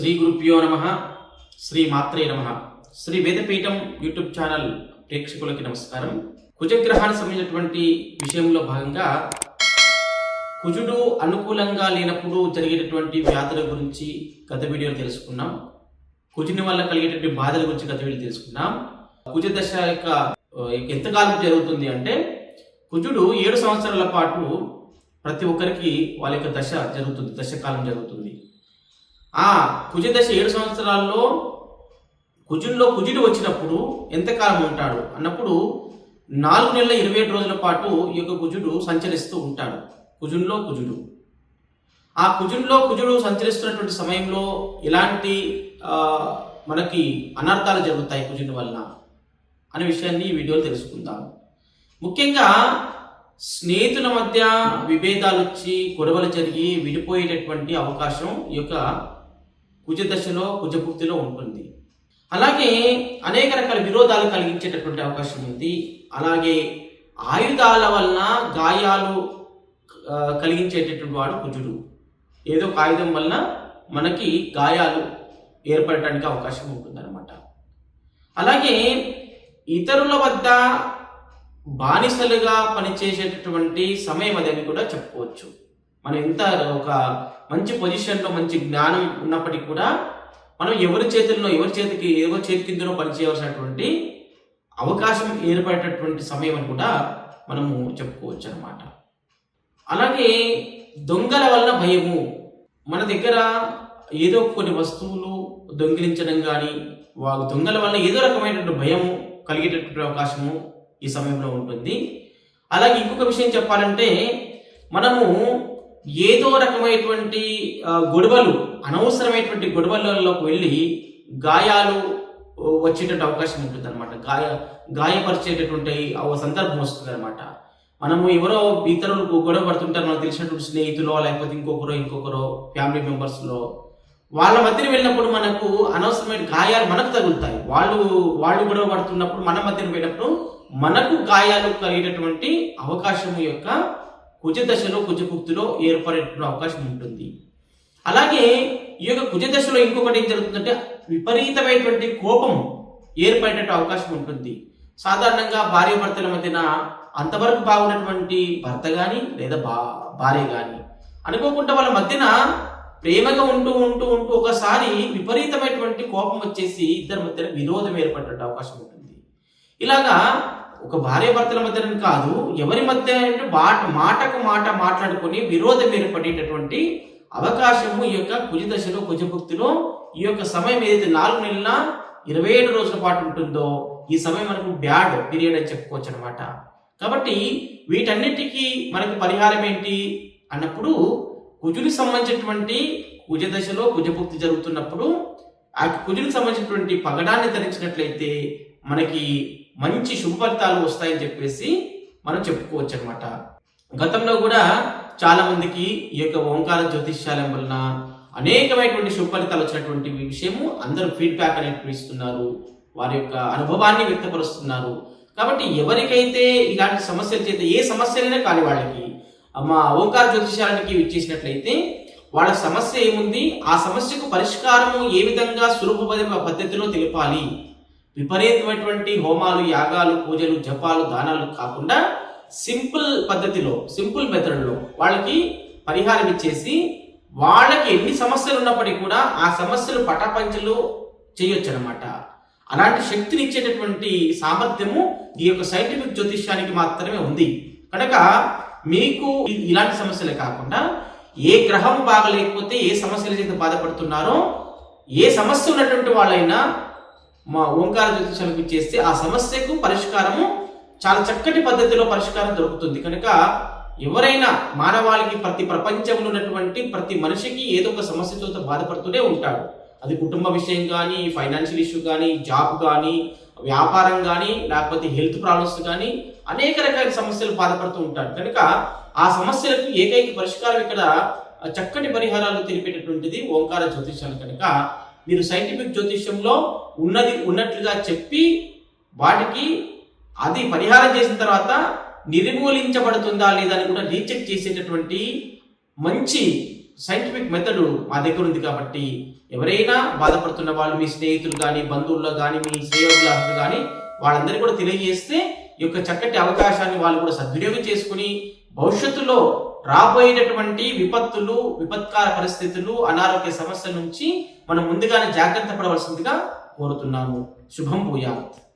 శ్రీ గురుభ్యో నమ శ్రీ మాత్రే నమ. శ్రీ వేదపీఠం యూట్యూబ్ ఛానల్ ప్రేక్షకులకి నమస్కారం. కుజగ్రహానికి సంబంధించినటువంటి విషయంలో భాగంగా కుజుడు అనుకూలంగా లేనప్పుడు జరిగేటటువంటి వ్యాధుల గురించి గత వీడియోలు తెలుసుకున్నాం. కుజుని వల్ల కలిగేటటువంటి బాధల గురించి గత వీడియో తెలుసుకున్నాం. కుజ దశ యొక్క ఎంతకాలం జరుగుతుంది అంటే కుజుడు ఏడు సంవత్సరాల పాటు ప్రతి ఒక్కరికి వాళ్ళ యొక్క దశ జరుగుతుంది దశకాలం జరుగుతుంది. ఆ కుజదశ ఏడు సంవత్సరాల్లో కుజుల్లో కుజుడు వచ్చినప్పుడు ఎంతకాలం ఉంటాడు? అన్నప్పుడు నాలుగు నెలల ఇరవై ఏడు రోజుల పాటు ఈ యొక్క కుజుడు సంచరిస్తూ ఉంటాడు. కుజుల్లో కుజుడు. ఆ కుజుల్లో కుజుడు సంచరిస్తున్నటువంటి సమయంలో ఎలాంటి మనకి అనర్థాలు జరుగుతాయి కుజుని వల్ల అనే విషయాన్ని ఈ వీడియోలో తెలుసుకుందాం. ముఖ్యంగా స్నేహితుల మధ్య విభేదాలు వచ్చి గొడవలు జరిగి విడిపోయేటటువంటి అవకాశం ఈ యొక్క కుజ దశలో కుజభుక్తిలో ఉంటుంది. అలాగే అనేక రకాల విరోధాలు కలిగించేటటువంటి అవకాశం ఉంది. అలాగే ఆయుధాల వలన గాయాలు కలిగించేటటువంటి వాడు కుజుడు. ఏదో ఒక ఆయుధం వలన మనకి గాయాలు ఏర్పడటానికి అవకాశం ఉంటుందన్నమాట. అలాగే ఇతరుల వద్ద బానిసలుగా పనిచేసేటటువంటి సమయం అదని కూడా చెప్పుకోవచ్చు. మనం ఎంత ఒక మంచి పొజిషన్లో మంచి జ్ఞానం ఉన్నప్పటికీ కూడా మనం ఎవరి చేతుల్లో ఎవరి చేతికి ఎవరి చేతి కిందనో పనిచేయవలసినటువంటి అవకాశం ఏర్పడేటటువంటి సమయం అని కూడా మనము చెప్పుకోవచ్చు అనమాట అలాగే దొంగల వలన భయము. మన దగ్గర ఏదో కొన్ని వస్తువులు దొంగిలించడం కానీ వాళ్ళ దొంగల వలన ఏదో రకమైనటువంటి భయం కలిగేటటువంటి అవకాశము ఈ సమయంలో ఉంటుంది. అలాగే ఇంకొక విషయం చెప్పాలంటే మనము ఏదో రకమైనటువంటి గొడవలు అనవసరమైనటువంటి గొడవలలోకి వెళ్ళి గాయాలు వచ్చేటటువంటి అవకాశం ఉంటుంది అనమాట గాయ గాయపరిచేటటువంటి ఆ ఓ సందర్భం వస్తుంది అనమాట మనము ఎవరో ఇతరులు గొడవ పడుతుంటారు మనకు తెలిసినటువంటి స్నేహితులో లేకపోతే ఇంకొకరో ఇంకొకరో ఫ్యామిలీ మెంబర్స్లో. వాళ్ళ మధ్యన వెళ్ళినప్పుడు మనకు అనవసరమైన గాయాలు మనకు తగులుతాయి. వాళ్ళు వాళ్ళు గొడవ పడుతున్నప్పుడు మన మధ్యన వెళ్ళినప్పుడు మనకు గాయాలు కలిగేటటువంటి అవకాశం యొక్క కుజ దశలో కుజభుక్తిలో ఏర్పడేటువంటి అవకాశం ఉంటుంది. అలాగే ఈ యొక్క కుజ దశలో ఇంకొకటి ఏం జరుగుతుందంటే విపరీతమైనటువంటి కోపం ఏర్పడేటట్టు అవకాశం ఉంటుంది. సాధారణంగా భార్య భర్తల మధ్యన అంతవరకు బాగున్నటువంటి భర్త కానీ లేదా బా భార్య కానీ అనుకోకుండా వాళ్ళ మధ్యన ప్రేమగా ఉంటూ ఉంటూ ఉంటూ ఒకసారి విపరీతమైనటువంటి కోపం వచ్చేసి ఇద్దరి మధ్యన విరోధం ఏర్పడే అవకాశం ఉంటుంది. ఇలాగా ఒక భార్య భర్తల మధ్యన కాదు ఎవరి మధ్య అంటే మాట మాటకు మాట మాట్లాడుకొని విరోధం ఏర్పడేటటువంటి అవకాశము ఈ యొక్క కుజ దశలో కుజభుక్తిలో ఈ యొక్క సమయం ఏదైతే నాలుగు నెలల ఇరవై ఏడు రోజుల పాటు ఉంటుందో ఈ సమయం మనకు బ్యాడ్ పీరియడ్ అని చెప్పుకోవచ్చు అనమాట కాబట్టి వీటన్నిటికీ మనకి పరిహారం ఏంటి? అన్నప్పుడు కుజుని సంబంధించినటువంటి కుజ దశలో కుజభుక్తి జరుగుతున్నప్పుడు ఆ కుజునికి సంబంధించినటువంటి పగడాన్ని ధరించినట్లయితే మనకి మంచి శుభఫలితాలు వస్తాయని చెప్పేసి మనం చెప్పుకోవచ్చు అనమాట గతంలో కూడా చాలా మందికి ఈ యొక్క ఓంకార జ్యోతిష్యాలయం వలన అనేకమైనటువంటి శుభఫలితాలు వచ్చినటువంటి విషయము అందరూ ఫీడ్బ్యాక్ అనేది ఇస్తున్నారు వారి యొక్క అనుభవాన్ని వ్యక్తపరుస్తున్నారు. కాబట్టి ఎవరికైతే ఇలాంటి సమస్యలు చేత ఏ సమస్యలైనా కాని వాళ్ళకి మా ఓంకార జ్యోతిషాలయానికి ఇచ్చేసినట్లయితే వాళ్ళ సమస్య ఏముంది? ఆ సమస్యకు పరిష్కారము ఏ విధంగా సులభ పద్ధతిలో తెలిపాలి? విపరీతమైనటువంటి హోమాలు యాగాలు పూజలు జపాలు దానాలు కాకుండా సింపుల్ పద్ధతిలో సింపుల్ మెథడ్లో వాళ్ళకి పరిహారం ఇచ్చేసి వాళ్ళకి ఎన్ని సమస్యలు ఉన్నప్పటికీ కూడా ఆ సమస్యలు పటాపంచలు చేయొచ్చు అనమాట అలాంటి శక్తిని ఇచ్చేటటువంటి సామర్థ్యము ఈ యొక్క సైంటిఫిక్ జ్యోతిష్యానికి మాత్రమే ఉంది. కనుక మీకు ఇలాంటి సమస్యలే కాకుండా ఏ గ్రహం బాగలేకపోతే ఏ సమస్యల చేత బాధపడుతున్నారో ఏ సమస్య ఉన్నటువంటి వాళ్ళైనా మా ఓంకార జ్యోతిషాలకు చేస్తే ఆ సమస్యకు పరిష్కారము చాలా చక్కటి పద్ధతిలో పరిష్కారం దొరుకుతుంది. కనుక ఎవరైనా మానవాళికి ప్రతి ప్రపంచంలో ఉన్నటువంటి ప్రతి మనిషికి ఏదో ఒక సమస్యతో బాధపడుతూనే ఉంటాడు. అది కుటుంబ విషయం కానీ ఫైనాన్షియల్ ఇష్యూ కానీ జాబ్ కానీ వ్యాపారం కానీ లేకపోతే హెల్త్ ప్రాబ్లమ్స్ కానీ అనేక రకాల సమస్యలు బాధపడుతూ ఉంటాడు. కనుక ఆ సమస్యలకు ఏకైక పరిష్కారం ఇక్కడ చక్కటి పరిహారాలు తెలిపేటటువంటిది ఓంకార జ్యోతిష్యాలు. కనుక మీరు సైంటిఫిక్ జ్యోతిష్యంలో ఉన్నది ఉన్నట్లుగా చెప్పి వాటికి అది పరిహారం చేసిన తర్వాత నిర్మూలించబడుతుందా లేదా అని కూడా రీచెక్ చేసేటటువంటి మంచి సైంటిఫిక్ మెథడ్ మా దగ్గర ఉంది కాబట్టి ఎవరైనా బాధపడుతున్న వాళ్ళు మీ స్నేహితులు కానీ బంధువుల్లో కానీ మీ శ్రేయోగులు కానీ వాళ్ళందరికీ కూడా తెలియజేస్తే ఈ యొక్క చక్కటి అవకాశాన్ని వాళ్ళు కూడా సద్వినియోగం చేసుకుని భవిష్యత్తులో రాబోయేటటువంటి విపత్తులు విపత్కార పరిస్థితులు అనారోగ్య సమస్యల నుంచి మనం ముందుగానే జాగ్రత్త పడవలసిందిగా కోరుతున్నాము. శుభం భూయాత్.